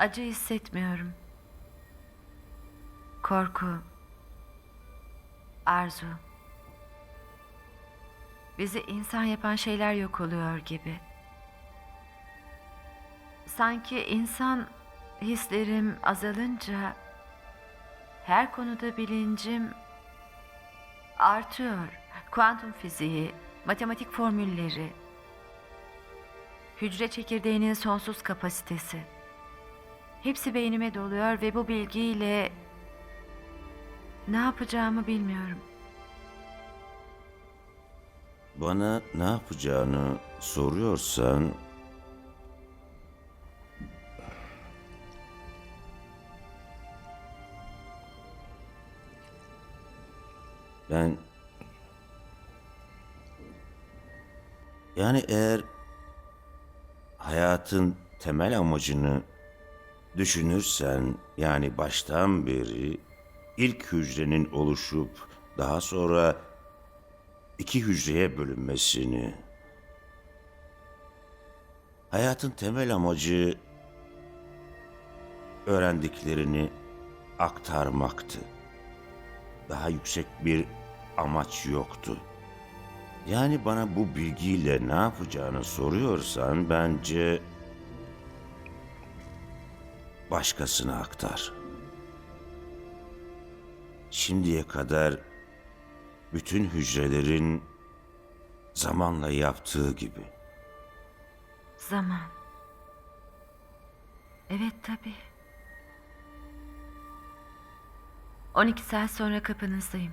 Acı hissetmiyorum. Korku. Arzu. Bizi insan yapan şeyler yok oluyor gibi. Sanki insan hislerim azalınca her konuda bilincim artıyor. Kuantum fiziği, matematik formülleri, hücre çekirdeğinin sonsuz kapasitesi. Hepsi beynime doluyor ve bu bilgiyle ne yapacağımı bilmiyorum. Bana ne yapacağını soruyorsan ben yani eğer hayatın temel amacını düşünürsen yani baştan beri ilk hücrenin oluşup daha sonra iki hücreye bölünmesini, hayatın temel amacı öğrendiklerini aktarmaktı. Daha yüksek bir amaç yoktu. Yani bana bu bilgiyle ne yapacağını soruyorsan bence başkasına aktar. Şimdiye kadar bütün hücrelerin zamanla yaptığı gibi. Zaman. Evet tabii. 12 saat sonra kapınızdayım.